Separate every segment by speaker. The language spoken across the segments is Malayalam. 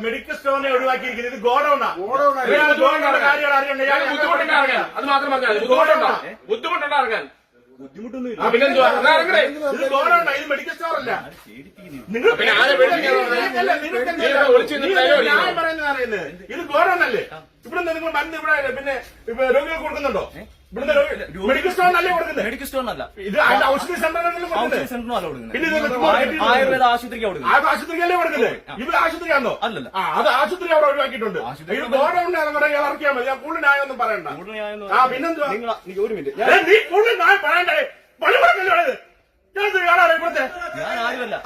Speaker 1: മെഡിക്കൽ സ്റ്റോറിനെ ഒഴിവാക്കിയിരിക്കുന്നത്. ഇത് ഗോഡൌണാ
Speaker 2: ഗോഡൗണാ.
Speaker 1: ഇയാൾ ഗോഡൌണിന്റെ കാര്യങ്ങൾ അറിയണ്ടേ?
Speaker 3: ഞാൻ ബുദ്ധിമുട്ടുണ്ട് ഇറങ്ങാൻ. അത് മാത്രം പറഞ്ഞാൽ മതി. ബുദ്ധിമുട്ടുണ്ടോ ബുദ്ധിമുട്ടുണ്ടോ ഇറങ്ങാൻ. ആ, പിന്നെന്തുവാ? എന്നാ ഇറങ്ങണേ.
Speaker 1: ഇത് ഗോഡൌണാ ഇത് മെഡിക്കൽ അല്ല. നിങ്ങൾ ഞാൻ പറയുന്നത് അറിയുന്നത്? ഇത് ഗോഡൌൺ അല്ലേ ഇവിടെ നിങ്ങൾ മരുന്ന് ഇവിടെ പിന്നെ രോഗികൾക്ക് കൊടുക്കുന്നുണ്ടോ? മെഡിക്കൽ സ്റ്റോറിനല്ലേ കൊടുക്കുന്നത്?
Speaker 4: മെഡിക്കൽ സ്റ്റോറിനല്ല
Speaker 1: ഇത് ഔഷധ സെന്ററിനല്ലേ
Speaker 4: ഔഷധ അല്ല കൊടുക്കുന്നത്.
Speaker 1: പിന്നെ.
Speaker 4: ആയുർവേദ
Speaker 1: ആശുപത്രിക്ക് ആശുപത്രിക്കല്ലേ കൊടുക്കുന്നത്? ഇവിടെ ആശുപത്രിയാണോ?
Speaker 4: അല്ലല്ല.
Speaker 1: അത് ആശുപത്രി അവിടെ ഒഴിവാക്കിയിട്ടുണ്ട്.
Speaker 4: ആശുപത്രി
Speaker 1: ഇത് ഗോഡൌണിനാണ് പറയാൻ ഇറക്കിയാൽ മതി. ഞാൻ കൂടുതൽ ന്യായമൊന്നും പറയണ്ട.
Speaker 4: കൂടുതൽ ന്യായം
Speaker 1: ആ, പിന്നെന്തുവാ?
Speaker 4: നിങ്ങൾ നിങ്ങൾ ഒരു മിനിറ്റ്.
Speaker 1: നീ കൂടുതൽ ന്യായം പറയണ്ടേ? കൊടുക്കല്ലോ ഇത് ഞാൻ ഇത് കാണാറ് ഇവിടുത്തെ കൂടുതൽ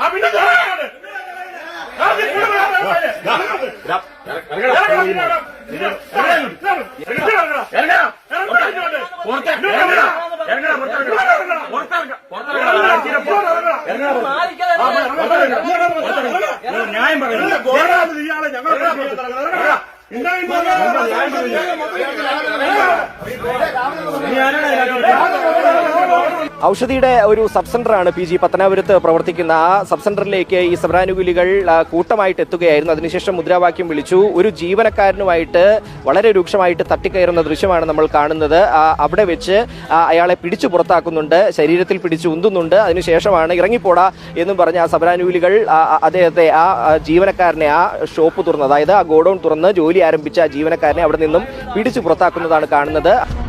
Speaker 1: ന്യായം പറയുന്നു ഇയാളെ ഞങ്ങൾ
Speaker 5: ഔഷധിയുടെ ഒരു സബ് സെന്ററാണ് പി ജി പത്തനാപുരത്ത് പ്രവർത്തിക്കുന്ന. ആ സബ് സെന്ററിലേക്ക് ഈ സമരാനുകൂലികൾ കൂട്ടമായിട്ട് എത്തുകയായിരുന്നു. അതിനുശേഷം മുദ്രാവാക്യം വിളിച്ചു. ഒരു ജീവനക്കാരനുമായിട്ട് വളരെ രൂക്ഷമായിട്ട് തട്ടിക്കയറുന്ന ദൃശ്യമാണ് നമ്മൾ കാണുന്നത്. അവിടെ വെച്ച് അയാളെ പിടിച്ചു പുറത്താക്കുന്നുണ്ട്. ശരീരത്തിൽ പിടിച്ചു ഉന്തുന്നുണ്ട്. അതിനുശേഷമാണ് ഇറങ്ങിപ്പോടാ എന്നും പറഞ്ഞ് ആ സമരാനുകൂലികൾ അദ്ദേഹത്തെ ആ, ജീവനക്കാരനെ ആ ഷോപ്പ് തുറന്ന് അതായത് ആ ഗോഡൌൺ തുറന്ന് ജോലി ആരംഭിച്ച ആ ജീവനക്കാരനെ അവിടെ നിന്നും പിടിച്ചു പുറത്താക്കുന്നതാണ് കാണുന്നത്.